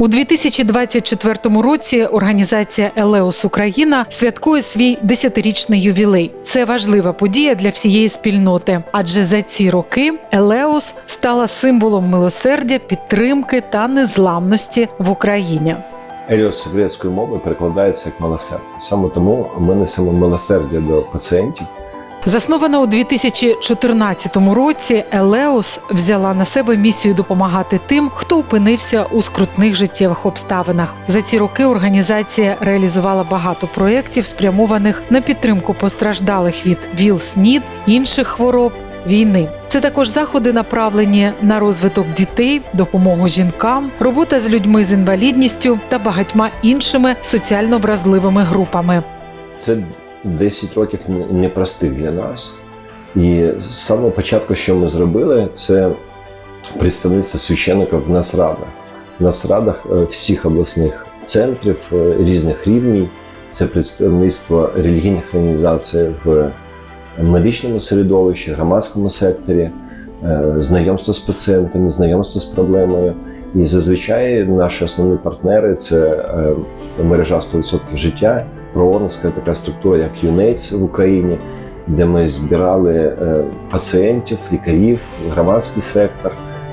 У 2024 році організація Елеос Україна святкує свій 10-річний ювілей. Це важлива подія для всієї спільноти, адже за ці роки Елеос стала символом милосердя, підтримки та незламності в Україні. Еліос грецької мови перекладається як милосердя. Саме тому ми несемо милосердя до пацієнтів. Заснована у 2014 році, Елеос взяла на себе місію допомагати тим, хто опинився у скрутних життєвих обставинах. За ці роки організація реалізувала багато проєктів, спрямованих на підтримку постраждалих від ВІЛ-СНІД, інших хвороб. Війни це також заходи, направлені на розвиток дітей, допомогу жінкам, робота з людьми з інвалідністю та багатьма іншими соціально вразливими групами. Це 10 років не- непростих для нас. І з самого початку, що ми зробили, це представництво священників в Насрадах. В Насрадах е, всіх обласних центрів е, різних рівнів. Це представництво релігійних організацій в медичному середовищі, громадському секторі, е, знайомство з пацієнтами, знайомство з проблемою. І зазвичай наші основні партнери це мережа 100% життя, прооновська така структура, як ЮНЕЙЦ в Україні, де ми збирали е, пацієнтів, лікарів, громадський сектор,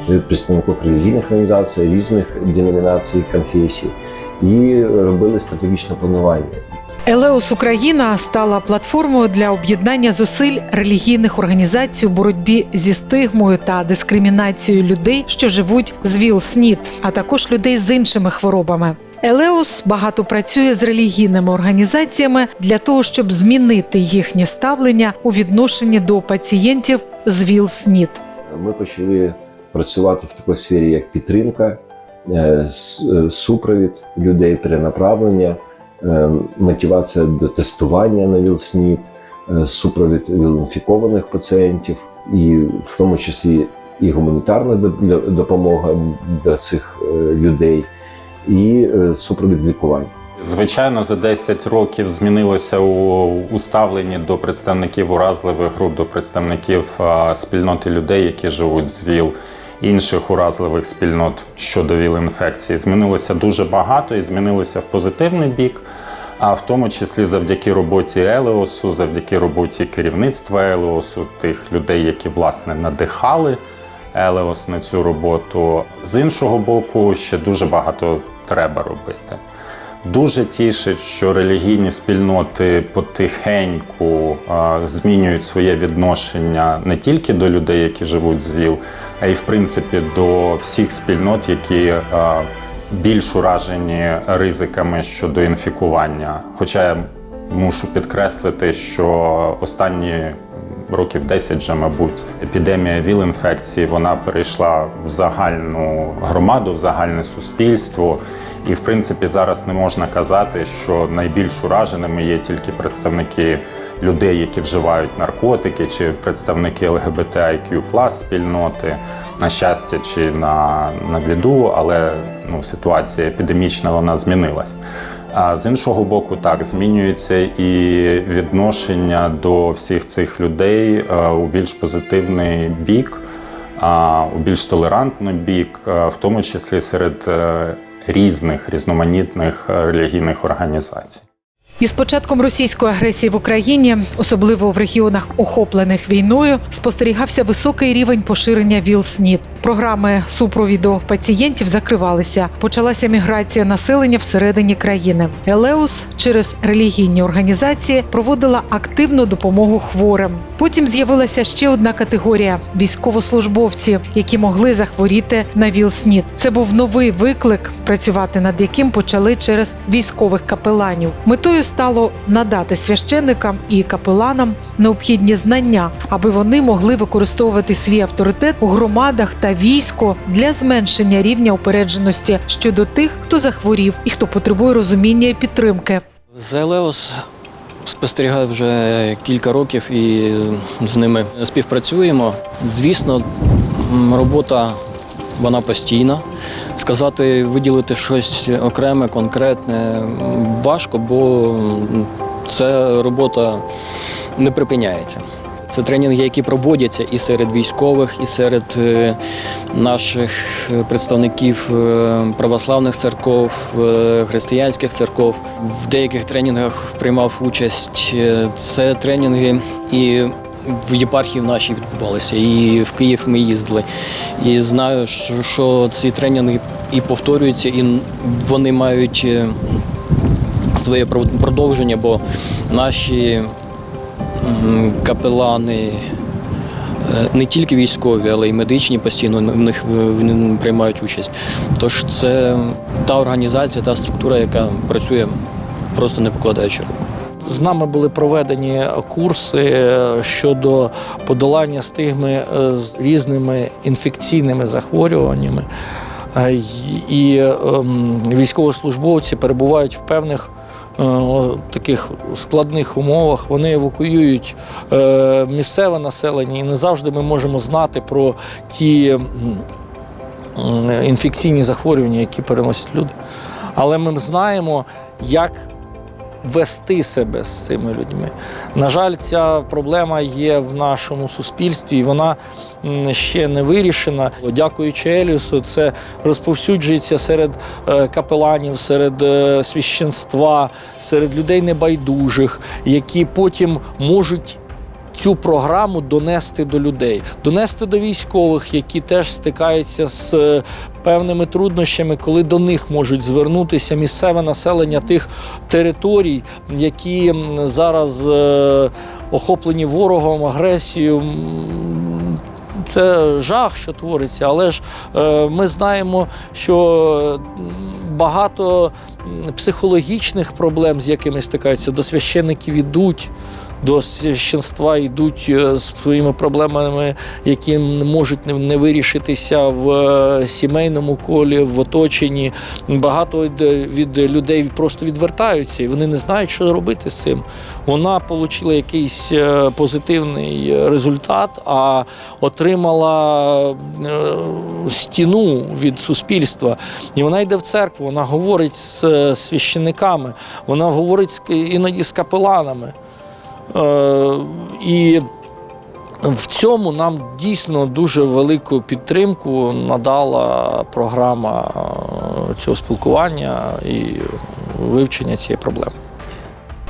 від представників релігійних організацій, різних деномінацій, конфесій, і робили стратегічне планування. Елеос Україна стала платформою для об'єднання зусиль релігійних організацій у боротьбі зі стигмою та дискримінацією людей, що живуть з ВІЛ-СНІД, а також людей з іншими хворобами. Елеос багато працює з релігійними організаціями для того, щоб змінити їхнє ставлення у відношенні до пацієнтів з ВІЛ-СНІД. Ми почали працювати в такій сфері, як підтримка, е, е, супровід людей, перенаправлення, е, мотивація до тестування на ВІЛ-СНІД, супровід ВІЛ-інфікованих пацієнтів, і в тому числі і гуманітарна допомога для цих людей, і е, супровід лікування. Звичайно, за 10 років змінилося у, у ставленні до представників уразливих груп, до представників спільноти людей, які живуть з ВІЛ, інших уразливих спільнот щодо ВІЛ-інфекції. Змінилося дуже багато і змінилося в позитивний бік. А в тому числі завдяки роботі Елеосу, завдяки роботі керівництва Елеосу, тих людей, які власне надихали Елеос на цю роботу. З іншого боку, ще дуже багато треба робити. Дуже тішить, що релігійні спільноти потихеньку змінюють своє відношення не тільки до людей, які живуть з ВІЛ, а й в принципі до всіх спільнот, які більш уражені ризиками щодо інфікування. Хоча я мушу підкреслити, що останні років 10 вже, мабуть, епідемія ВІЛ-інфекції вона перейшла в загальну громаду, в загальне суспільство. І, в принципі, зараз не можна казати, що найбільш ураженими є тільки представники людей, які вживають наркотики, чи представники ЛГБТIQ спільноти, на щастя чи на, на біду, але ну, ситуація епідемічна вона змінилась. А з іншого боку, так змінюється і відношення до всіх цих людей е, у більш позитивний бік, у більш толерантний бік, е, в тому числі серед е, різних різноманітних релігійних організацій. Із початком російської агресії в Україні, особливо в регіонах, охоплених війною, спостерігався високий рівень поширення ВІЛ-СНІД. Програми супровіду пацієнтів закривалися. Почалася міграція населення всередині країни. Елеус через релігійні організації проводила активну допомогу хворим. Потім з'явилася ще одна категорія військовослужбовці, які могли захворіти на ВІЛ-СНІД. Це був новий виклик, працювати над яким почали через військових капеланів. Метою стало надати священникам і капеланам необхідні знання, аби вони могли використовувати свій авторитет у громадах та військо для зменшення рівня упередженості щодо тих, хто захворів і хто потребує розуміння і підтримки. З Елеос спостерігаю вже кілька років і з ними співпрацюємо. Звісно, робота вона постійна. Сказати, виділити щось окреме, конкретне важко, бо це робота не припиняється. Це тренінги, які проводяться і серед військових, і серед е, наших е, представників е, православних церков, християнських церков. В деяких тренінгах приймав участь. Це тренінги і в єпархії в нашій відбувалися, і в Київ ми їздили. І знаю, що, ці тренінги і повторюються, і вони мають своє продовження, бо наші капелани. е, Не тільки військові, але й медичні постійно в них приймають участь. Тож це та організація, та структура, яка працює просто не покладаючи рук. З нами були проведені курси е, щодо подолання стигми е, з різними інфекційними захворюваннями. Е, І ем, військовослужбовці перебувають в певних е, таких складних умовах. Вони евакуюють е, місцеве населення, і не завжди ми можемо знати про ті інфекційні захворювання, які переносять люди. Але ми знаємо, як вести себе з цими людьми. На жаль, ця проблема є в нашому суспільстві, і вона ще не вирішена. Дякуючи Еліусу, це розповсюджується серед е, капеланів, серед е, священства, серед людей небайдужих, які потім можуть. Цю програму донести до людей, донести до військових, які теж стикаються з е, певними труднощами, коли до них можуть звернутися місцеве населення тих територій, які зараз е, охоплені ворогом, агресією. Це жах, що твориться, але ж е, ми знаємо, що багато психологічних проблем, з якими стикаються, до священиків ідуть. До священства йдуть е, з своїми проблемами, які можуть не- не вирішитися в е, сімейному колі, в оточенні. Багато від, людей просто відвертаються, і вони не знають, що робити з цим. Вона отримала якийсь е, позитивний результат, а отримала стіну від суспільства. І вона йде в церкву, вона говорить з священиками, вона говорить іноді з капеланами. Е, І в цьому нам дійсно дуже велику підтримку надала програма е, цього спілкування і вивчення цієї проблеми.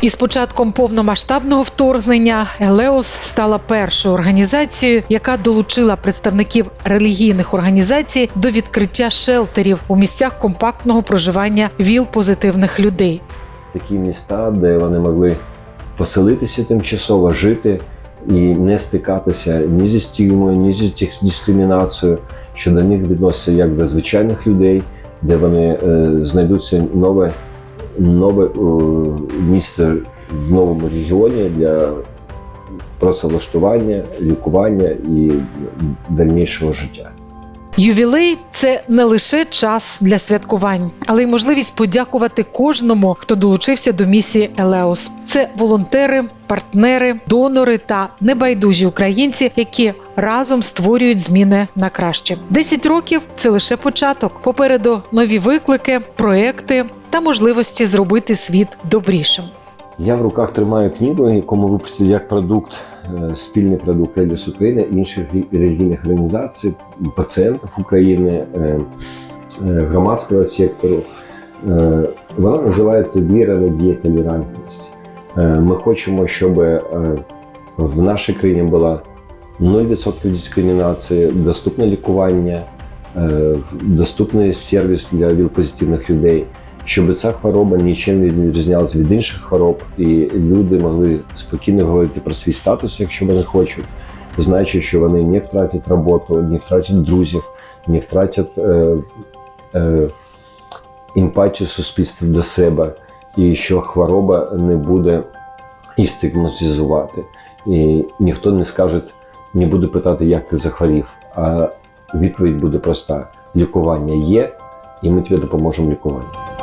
Із початком повномасштабного вторгнення Елеос стала першою організацією, яка долучила представників релігійних організацій до відкриття шелтерів у місцях компактного проживання віл-позитивних людей. Такі міста, де вони могли поселитися тимчасово, жити і не стикатися ні зі стігмою, ні зі дискримінацією, що до них відносяться як до звичайних людей, де вони е, знайдуться нове, нове е, місце в новому регіоні для працевлаштування, лікування і дальнішого життя. Ювілей це не лише час для святкувань, але й можливість подякувати кожному, хто долучився до місії Елеос. Це волонтери, партнери, донори та небайдужі українці, які разом створюють зміни на краще. Десять років це лише початок. Попереду нові виклики, проекти та можливості зробити світ добрішим. Я в руках тримаю книгу, яку ми випустили як продукт, спільний продукт Еліс України, інших релігійних організацій, пацієнтів України, е, е, громадського сектору. Е, Вона називається Віра, надія, толерантність. Е, Ми хочемо, щоб е, в нашій країні була 0% дискримінації, доступне лікування, е, доступний сервіс для віл-позитивних людей щоб ця хвороба нічим не відрізнялася від інших хвороб, і люди могли спокійно говорити про свій статус, якщо вони хочуть, знаючи, що вони не втратять роботу, не втратять друзів, не втратять е, е, емпатію суспільства до себе, і що хвороба не буде і стигматизувати. І ніхто не скаже, не буде питати, як ти захворів, а відповідь буде проста: лікування є, і ми тобі допоможемо лікуванню.